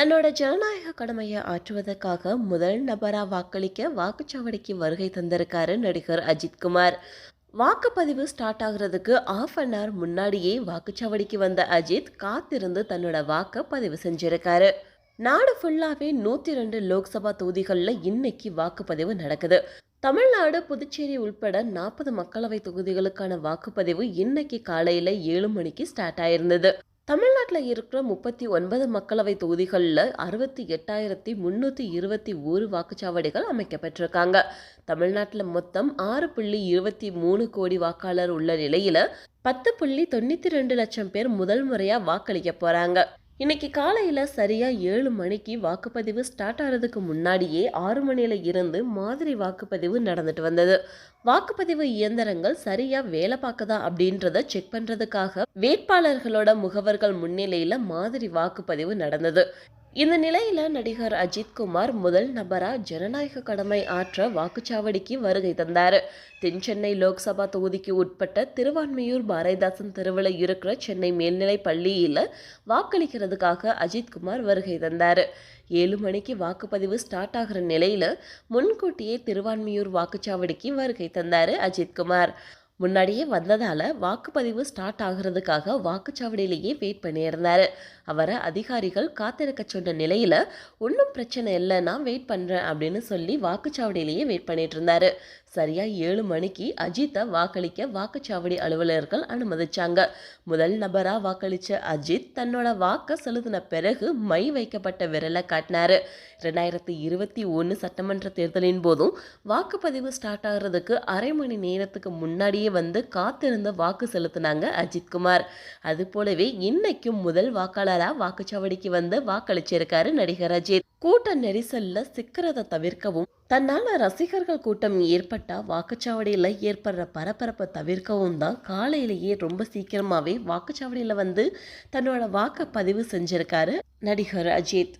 தன்னோட ஜனநாயக கடமையை ஆற்றுவதற்காக முதல் நபராக வாக்களிக்க வாக்குச்சாவடிக்கு வருகை தந்திருக்காரு நடிகர் அஜித்குமார் வாக்குப்பதிவு ஸ்டார்ட் ஆகுறதுக்கு ஆஃப் அன் ஹவர் முன்னாடியே வாக்குச்சாவடிக்கு வந்த அஜித் காத்திருந்து தன்னோட வாக்கை பதிவு செஞ்சிருக்காரு. நாடு ஃபுல்லாகவே நூற்றி ரெண்டு லோக்சபா தொகுதிகளில் இன்னைக்கு வாக்குப்பதிவு நடக்குது. தமிழ்நாடு புதுச்சேரி உள்பட நாற்பது மக்களவை தொகுதிகளுக்கான வாக்குப்பதிவு இன்னைக்கு காலையில் ஏழு மணிக்கு ஸ்டார்ட் ஆயிருந்தது. தமிழ்நாட்டில் இருக்கிற முப்பத்தி ஒன்பது மக்களவை தொகுதிகளில் அறுபத்தி எட்டாயிரத்தி முந்நூற்றி இருபத்தி ஒரு வாக்குச்சாவடிகள் அமைக்கப்பட்டிருக்காங்க. தமிழ்நாட்டில் மொத்தம் ஆறு புள்ளி இருபத்தி மூணு கோடி வாக்காளர் உள்ள நிலையில் பத்து புள்ளி தொண்ணூற்றி ரெண்டு லட்சம் பேர் முதல் முறையாக வாக்களிக்க போகிறாங்க இன்னைக்கு காலையில் சரியாக ஏழு மணிக்கு வாக்குப்பதிவு ஸ்டார்ட் ஆகிறதுக்கு முன்னாடியே ஆறு மணியில் இருந்து மாதிரி வாக்குப்பதிவு நடந்துட்டு வந்தது. வாக்குப்பதிவு இயந்திரங்கள் சரியாக வேலை பார்க்குதா அப்படின்றத செக் பண்ணுறதுக்காக வேட்பாளர்களோட முகவர்கள் முன்னிலையில் மாதிரி வாக்குப்பதிவு நடந்தது. இந்த நிலையில நடிகர் அஜித்குமார் முதல் நபரா ஜனநாயக கடமை ஆற்ற வாக்குச்சாவடிக்கு வருகை தந்தார். தென் சென்னை லோக்சபா தொகுதிக்கு உட்பட்ட திருவான்மையூர் பாரதிதாசன் தெருவில் இருக்கிற சென்னை மேல்நிலை பள்ளியில் வாக்களிக்கிறதுக்காக அஜித்குமார் வருகை தந்தார். ஏழு மணிக்கு வாக்குப்பதிவு ஸ்டார்ட் ஆகிற நிலையில் முன்கூட்டியே திருவான்மையூர் வாக்குச்சாவடிக்கு வருகை தந்தார் அஜித்குமார் முன்னாடியே வந்ததால் வாக்குப்பதிவு ஸ்டார்ட் ஆகிறதுக்காக வாக்குச்சாவடியிலேயே வெயிட் பண்ணியிருந்தார். அவரை அதிகாரிகள் காத்திருக்க சொன்ன நிலையில் ஒன்றும் பிரச்சனை இல்லை நான் வெயிட் பண்ணுறேன் அப்படின்னு சொல்லி வாக்குச்சாவடியிலேயே வெயிட் பண்ணிட்டு இருந்தார். சரியாக ஏழு மணிக்கு அஜித்தை வாக்களிக்க வாக்குச்சாவடி அலுவலர்கள் அனுமதிச்சாங்க. முதல் நபராக வாக்களித்த அஜித் தன்னோட வாக்கை செலுத்தின பிறகு மை வைக்கப்பட்ட விரலை காட்டினாரு. ரெண்டாயிரத்தி இருபத்தி ஒன்று சட்டமன்ற தேர்தலின் போதும் வாக்குப்பதிவு ஸ்டார்ட் ஆகிறதுக்கு அரை மணி நேரத்துக்கு முன்னாடியே வந்து காத்திருந்து வாக்கு செலுத்தினாங்க அஜித்குமார் அது போலவே இன்னைக்கும் முதல் வாக்காளராக வாக்குச்சாவடிக்கு வந்து வாக்களிச்சிருக்காரு நடிகர் அஜித். கூட்ட நெரிசல்ல சிக்கிறத தவிர்க்கவும் தன்னால ரசிகர்கள் கூட்டம் ஏற்பட்டா வாக்குச்சாவடியில் ஏற்படுற பரபரப்பை தவிர்க்கவும் தான் காலையிலேயே ரொம்ப சீக்கிரமாவே வாக்குச்சாவடியில் வந்து தன்னோட வாக்கை பதிவு செஞ்சிருக்காரு நடிகர் அஜித்.